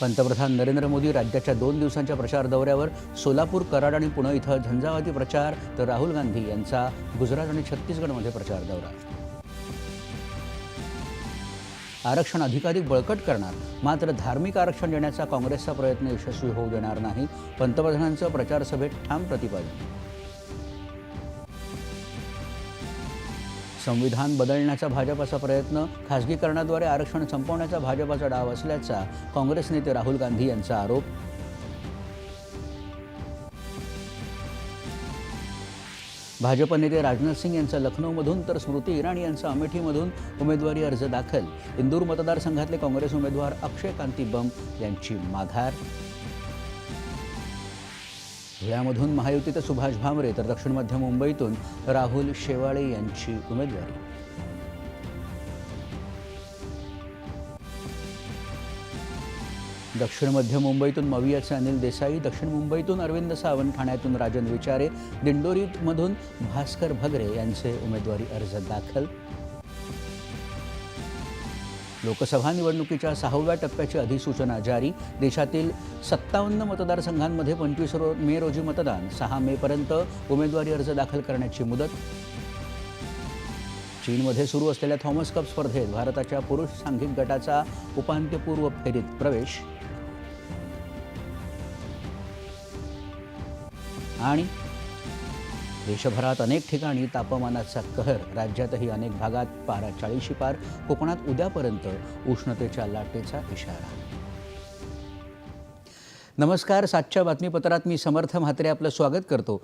पंतप्रधान नरेंद्र मोदी राज्याच्या दोन दिवसांच्या प्रचार दौऱ्यावर सोलापूर कराड आणि पुणे इथं झंझावाती प्रचार तर राहुल गांधी यांचा गुजरात आणि छत्तीसगडमध्ये प्रचार दौरा. आरक्षण अधिकाधिक बळकट करणार मात्र धार्मिक आरक्षण देण्याचा काँग्रेसचा प्रयत्न यशस्वी होऊ देणार नाही पंतप्रधानांचं प्रचार सभेत ठाम प्रतिपादन. संविधान बदलण्याचा भाजपाचा प्रयत्न खासगीकरणाद्वारे आरक्षण संपवण्याचा भाजपाचा डाव असल्याचा काँग्रेस नेते राहुल गांधी यांचा आरोप. भाजप नेते राजनाथ सिंग यांचा लखनौमधून तर स्मृती इराणी यांचा अमेठीमधून उमेदवारी अर्ज दाखल. इंदूर मतदारसंघातले काँग्रेस उमेदवार अक्षय कांती बम यांची माघार. धुळ्यामधून महायुतीत सुभाष भामरे तर दक्षिण मध्य मुंबईतून राहुल शेवाळे यांची उमेदवारी. दक्षिण मध्य मुंबईतून मवियाचे अनिल देसाई दक्षिण मुंबईतून अरविंद सावंत ठाण्यातून राजन विचारे दिंडोरीमधून भास्कर भगरे यांचे उमेदवारी अर्ज दाखल. लोकसभा निवडणुकीच्या सहाव्या टप्प्याची अधिसूचना जारी. देशातील सत्तावन्न मतदारसंघांमध्ये पंचवीस रो मे रोजी मतदान. सहा मेपर्यंत उमेदवारी अर्ज दाखल करण्याची मुदत. चीनमध्ये सुरू असलेल्या थॉमस कप स्पर्धेत भारताच्या पुरुष सांघिक गटाचा उपांत्यपूर्व फेरीत प्रवेश. आणि देशभरात अनेक ठिकाणी तापमानाचा कहर राज्यातही अनेक भागात पारा चाळीशी पार कोकणात उद्यापर्यंत उष्णतेच्या लाटेचा इशारा. नमस्कार सातच्या बातमीपत्रात मी समर्थ म्हात्रे आपलं स्वागत करतो.